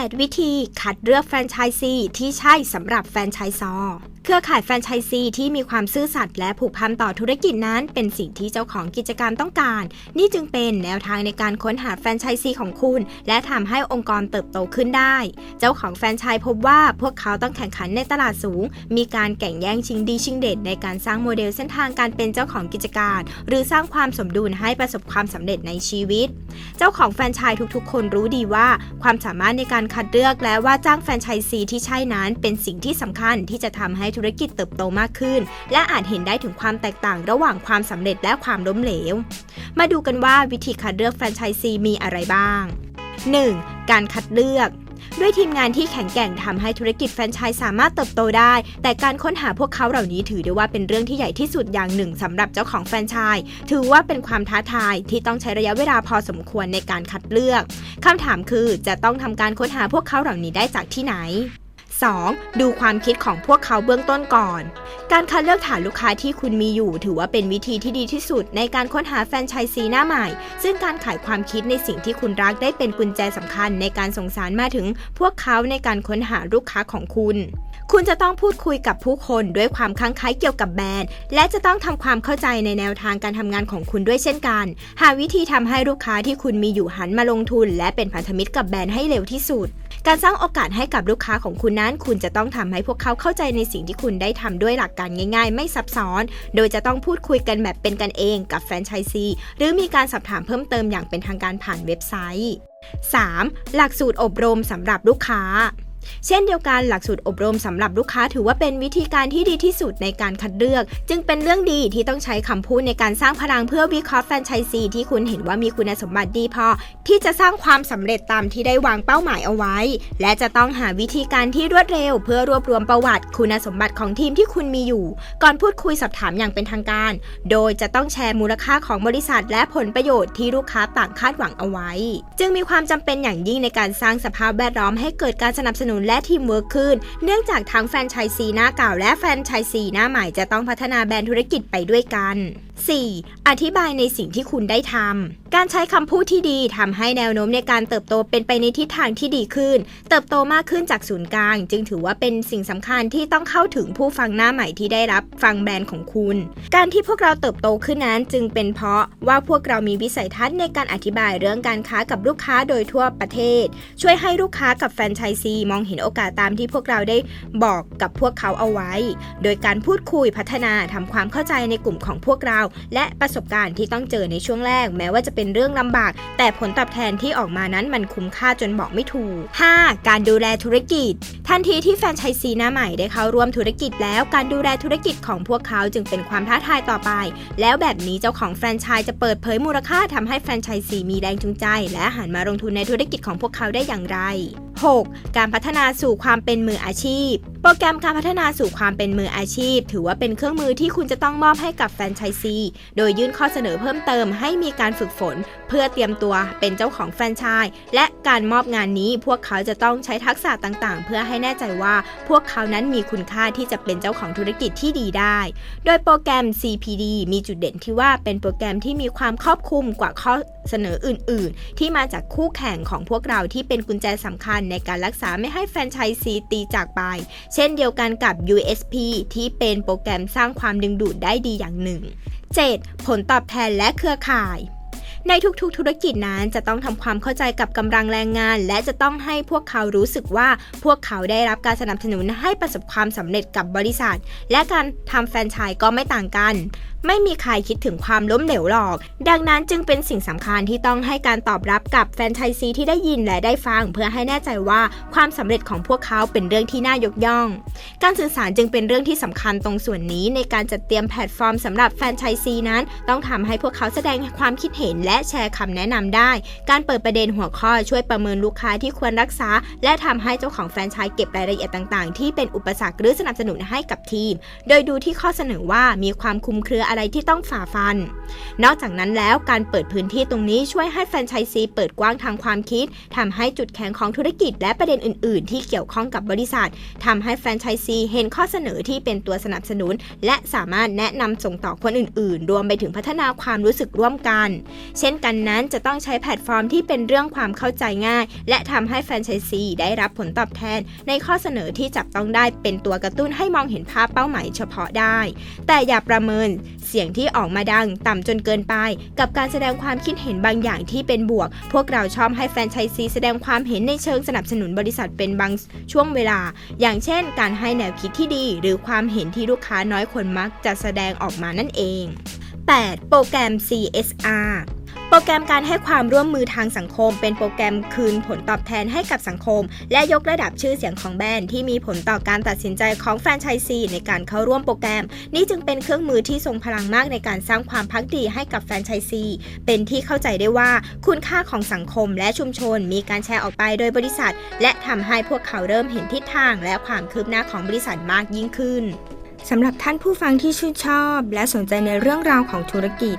8 วิธีคัดเลือกแฟรนไชส์ซีที่ใช่สำหรับแฟรนไชส์ซอ เครือข่ายแฟรนไชส์ซีที่มีความซื่อสัตย์และผูกพันต่อธุรกิจนั้น เป็นสิ่งที่เจ้าของกิจการต้องการ นี่จึงเป็นแนวทางในการค้นหาแฟรนไชส์ซีของคุณ และทำให้องค์กรเติบโตขึ้นได้ เจ้าของแฟรนไชส์พบว่าพวกเขาต้องแข่งขันในตลาดสูง มีการแข่งแย่งชิงดีชิงเด่นในการสร้างโมเดลเส้นทางการเป็นเจ้าของกิจการ หรือสร้างความสมดุลให้ประสบความสำเร็จในชีวิต เจ้าของแฟรนไชส์ทุกๆ คนรู้ดีว่า ความสามารถในการคัดเลือกและว่าจ้างแฟรนไชส์ซีที่ใช่นั้น เป็นสิ่งที่สำคัญที่จะทำให้ธุรกิจเติบโตมากขึ้น และอาจเห็นได้ถึงความแตกต่างระหว่างความสำเร็จและความล้มเหลว มาดูกันว่าวิธีคัดเลือกแฟรนไชส์ซีมีอะไรบ้าง 1. การคัดเลือกด้วยทีมงานที่แข็งแกร่งทำให้ธุรกิจแฟรนไชส์สามารถเติบโตได้ แต่การค้นหาพวกเขาเหล่านี้ถือได้ว่าเป็นเรื่องที่ใหญ่ที่สุดอย่างหนึ่งสำหรับเจ้าของแฟรนไชส์ถือว่าเป็นความท้าทายที่ต้องใช้ระยะเวลาพอสมควรในการคัดเลือกคำถามคือจะต้องทำการค้นหาพวกเขาเหล่านี้ได้จากที่ไหน 2. ดูความคิดของพวกเขาเบื้องต้นก่อน การคัดเลือกฐานลูกค้าที่คุณมีอยู่ ถือว่าเป็นวิธีที่ดีที่สุดในการค้นหาแฟนชส์ซีหน้าใหม่ ซึ่งการขายความคิดในสิ่งที่คุณรักได้เป็นกุญแจสำคัญในการส่งสารมาถึง พวกเขาในการค้นหาลูกค้าของคุณ คุณจะต้องพูดคุยกับผู้คนด้วยความคลั่งไคล้เกี่ยวกับแบรนด์ และจะต้องทำความเข้าใจในแนวทางการทำงานของคุณด้วยเช่นกัน หาวิธีทำให้ลูกค้าที่คุณมีอยู่หันมาลงทุน และเป็นพันธมิตรกับแบรนด์ให้เร็วที่สุด การสร้างโอกาสให้กับลูกค้าของคุณนั้น คุณจะต้องทำให้พวกเขาเข้าใจในสิ่งที่คุณได้ทำด้วยหลักการง่ายๆ ไม่ซับซ้อน โดยจะต้องพูดคุยกันแบบเป็นกันเองกับแฟรนไชส์ซีหรือมีการสอบถามเพิ่มเติมอย่างเป็นทางการผ่านเว็บไซต์ 3. หลักสูตรอบรมสำหรับลูกค้า เช่นเดียวกันหลักสูตรอบรมสำหรับลูกค้าถือว่าเป็นวิธีการที่ดีที่สุดในการคัดเลือก จึงเป็นเรื่องดีที่ต้องใช้คำพูดในการสร้างพลังเพื่อวิเคราะห์แฟรนไชส์ซีที่คุณเห็นว่ามีคุณสมบัติดีพอ ที่จะสร้างความสำเร็จตามที่ได้วางเป้าหมายเอาไว้ และจะต้องหาวิธีการที่รวดเร็ว เพื่อรวบรวมประวัติ คุณสมบัติของทีมที่คุณมีอยู่ ก่อนพูดคุยสอบถามอย่างเป็นทางการ โดยจะต้องแชร์มูลค่าของบริษัท และผลประโยชน์ที่ลูกค้าต่างคาดหวังเอาไว้ จึงมีความจำเป็นอย่างยิ่งในการสร้างสภาพแวดล้อมให้เกิดการสนับสนุนและทีมเวิร์คขึ้น เนื่องจากทั้งแฟนชายซีหน้าเก่าและแฟนชายซีหน้าใหม่จะต้องพัฒนาแบรนด์ธุรกิจไปด้วยกัน 4. อธิบายในสิ่งที่คุณได้ทำ การใช้คำพูดที่ดีทำให้แนวโน้มในการเติบโตเป็นไปในทิศทางที่ดีขึ้น เติบโตมากขึ้นจากศูนย์กลาง จึงถือว่าเป็นสิ่งสำคัญที่ต้องเข้าถึงผู้ฟังหน้าใหม่ที่ได้รับฟังแบรนด์ของคุณ การที่พวกเราเติบโตขึ้นนั้นจึงเป็นเพราะว่าพวกเรามีวิสัยทัศน์ในการอธิบายเรื่องการค้ากับลูกค้าโดยทั่วประเทศ ช่วยให้ลูกค้ากับแฟรนไชส์ซีมองเห็นโอกาสตามที่พวกเราได้บอกกับพวกเขาเอาไว้ โดยการพูดคุยพัฒนาทำความเข้าใจในกลุ่มของพวกเราและประสบการณ์ที่ต้องเจอในช่วงแรก แม้ว่าจะเป็นเรื่องลำบาก แต่ผลตอบแทนที่ออกมานั้นมันคุ้มค่าจนบอกไม่ถูก 5. การดูแลธุรกิจ ทันทีที่แฟรนไชส์ซีหน้าใหม่ได้เข้าร่วมธุรกิจแล้วการดูแลธุรกิจของพวกเขาจึงเป็นความท้าทายต่อไป แล้วแบบนี้เจ้าของแฟรนไชส์จะเปิดเผยมูลค่าทำให้แฟรนไชส์ซีมีแรงจูงใจ และหันมาลงทุนในธุรกิจของพวกเขาได้อย่างไร 6. การพัฒนาสู่ความเป็นมืออาชีพ โปรแกรมการพัฒนาสู่ความเป็นมืออาชีพ ถือว่าเป็นเครื่องมือที่คุณจะต้องมอบให้กับแฟรนไชส์ซี โดยยื่นข้อเสนอเพิ่มเติมให้มีการฝึกฝน เพื่อเตรียมตัวเป็นเจ้าของแฟรนไชส์และการมอบงานนี้พวกเขาจะต้องใช้ทักษะต่างๆ เพื่อให้แน่ใจว่าพวกเขานั้นมีคุณค่าที่จะเป็นเจ้าของธุรกิจที่ดีได้ โดยโปรแกรม CPD มีจุดเด่นที่ว่าเป็นโปรแกรมที่มีความครอบคลุมกว่าข้อเสนออื่น ๆ ที่มาจากคู่แข่งของพวกเราที่เป็นกุญแจสำคัญในการรักษาไม่ให้แฟนชายซีตีจากไป เช่นเดียวกันกับ USP ที่เป็นโปรแกรมสร้างความดึงดูดได้ดีอย่างหนึ่ง 7. ผลตอบแทนและเครือข่าย ในทุกๆ ธุรกิจนั้นจะต้องทำความเข้าใจกับกำลังแรงงาน และจะต้องให้พวกเขารู้สึกว่าพวกเขาได้รับการสนับสนุนให้ประสบความสำเร็จกับบริษัท และการทำแฟรนไชส์ก็ไม่ต่างกัน ไม่มีใครคิดถึงความล้มเหลวหรอก ดังนั้นจึงเป็นสิ่งสำคัญที่ต้องให้การตอบรับกับแฟรนไชส์ซีที่ได้ยินและได้ฟัง เพื่อให้แน่ใจว่าความสำเร็จของพวกเขาเป็นเรื่องที่น่ายกย่อง การสื่อสารจึงเป็นเรื่องที่สำคัญตรงส่วนนี้ในการจัดเตรียมแพลตฟอร์มสำหรับแฟรนไชส์ซีนั้น ต้องทำให้พวกเขาแสดงความคิดเห็นและแชร์คำแนะนำได้ การเปิดประเด็นหัวข้อช่วยประเมินลูกค้าที่ควรรักษา และทำให้เจ้าของแฟรนไชส์เก็บรายละเอียดต่างๆ ที่เป็นอุปสรรคหรือสนับสนุนให้กับทีม โดยดูที่ข้อเสนอว่ามีความคลุมเครืออะไรที่ต้องฝ่าฟัน นอกจากนั้นแล้วการเปิดพื้นที่ตรงนี้ช่วยให้แฟรนไชส์ซีเปิดกว้างทางความคิดทำให้จุดแข็งของธุรกิจ และประเด็นอื่น ๆ ที่เกี่ยวข้องกับบริษัททำให้แฟรนไชส์ซีเห็นข้อเสนอที่เป็นตัวสนับสนุน และสามารถแนะนำส่งต่อคนอื่น ๆ รวมไปถึงพัฒนาความรู้สึกร่วมกัน เช่นช่นกันนั้นจะต้องใช้แพลตฟอร์มที่เป็นเรื่องความเข้าใจง่าย และทำให้แฟรนไชส์ซีได้รับผลตอบแทน ในข้อเสนอที่จับต้องได้เป็นตัวกระตุ้นให้มองเห็นภาพเป้าหมายเฉพาะได้ แต่อย่าประเมินเสียงที่ออกมาดังต่ำจนเกินไป กับการแสดงความคิดเห็นบางอย่างที่เป็นบวก พวกเราชอบให้แฟรนไชส์ซีแสดงความเห็นในเชิงสนับสนุนบริษัทเป็นบางช่วงเวลา อย่างเช่น การให้แนวคิดที่ดี หรือความเห็นที่ลูกค้าน้อยคนมักจะแสดงออกมานั่นเอง 8. โปรแกรม CSR โปรแกรมการให้ความร่วมมือทางสังคม เป็นโปรแกรมคืนผลตอบแทนให้กับสังคม และยกระดับชื่อเสียงของแบรนด์ที่มีผลต่อการตัดสินใจของแฟรนไชส์ซีในการเข้าร่วมโปรแกรม นี่จึงเป็นเครื่องมือที่ทรงพลังมากในการสร้างความพักดีให้กับแฟรนไชส์ซี เป็นที่เข้าใจได้ว่าคุณค่าของสังคมและชุมชน มีการแชร์ออกไปโดยบริษัท และทำให้พวกเขาเริ่มเห็นทิศทาง และความคืบหน้าของบริษัทมากยิ่งขึ้นสำหรับท่านผู้ฟังที่ชื่นชอบ และสนใจในเรื่องราวของธุรกิจ